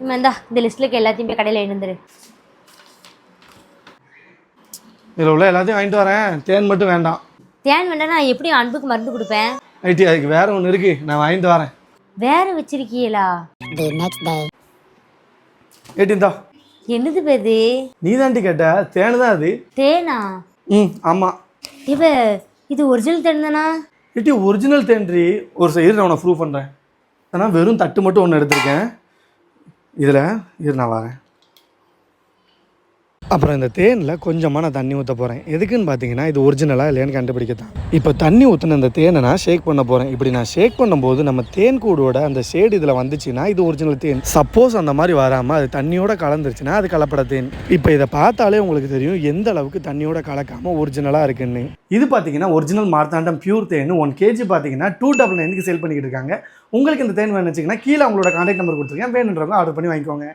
இந்தா இந்த லிஸ்ட்டில் இருக்க எல்லாத்தையும் போய் கடையில் எழுந்துரு இதில் உள்ள எல்லாத்தையும் வாங்கிட்டு வரேன் தேன் மட்டும் வேண்டாம் தேன் வேண்டாம் நான் எப்படி அன்புக்கு மருந்து கொடுப்பேன் ஐட்டி அதுக்கு வேற ஒன்று இருக்கு நான் வாங்கிட்டு வரேன் வேற வச்சிருக்கீங்களா day. ஏட்டிந்தா என்னது பேது நீ தாண்டி கேட்ட தேனு தான் அது தேனா ம் ஆமாம் இவ இது ஒரிஜினல் தேன் தானா ஏட்டி ஒரிஜினல் தேன்றி ஒரு சைடு நான் உனக்கு ப்ரூவ் பண்ணுறேன் ஆனால் வெறும் தட்டு மட்டும் ஒன்று எடுத்திருக்கேன் இதில் இரு நான் வரேன். அப்புறம் இந்த தேனில் கொஞ்சமாக நான் தண்ணி ஊற்ற போகிறேன் எதுக்குன்னு பார்த்தீங்கன்னா இது ஒரிஜினலாக இல்லையான்னு கண்டுபிடிக்கத்தான். இப்போ தண்ணி ஊற்றின இந்த தேனை நான் ஷேக் பண்ண போகிறேன் இப்படி நான் ஷேக் பண்ணும்போது நம்ம தேன் கூடோட அந்த ஷேடு இதில் வந்துச்சுன்னா இது ஒரிஜினல் தேன். சப்போஸ் அந்த மாதிரி வராமல் அது தண்ணியோட கலந்துருச்சுன்னா அது கலப்பட தேன். இப்போ இதை பார்த்தாலே உங்களுக்கு தெரியும் எந்த அளவுக்கு தண்ணியோட கலக்காமல் ஒரிஜினலாக இருக்குன்னு. இது பார்த்தீங்கன்னா ஒரிஜினல் மார்த்தாண்டம் பியூர் தேன் ஒன் கேஜி பார்த்தீங்கன்னா டூ டபுள் நைனுக்கு சேல் பண்ணிக்கிட்டு இருக்காங்க. உங்களுக்கு இந்த தேன் வேணுச்சுங்கன்னா கீழே அவங்களோட கான்டாக்ட் நம்பர் கொடுத்துருக்கேன். வேணுன்றவங்க ஆர்டர் பண்ணி வாங்கிக்கோங்க.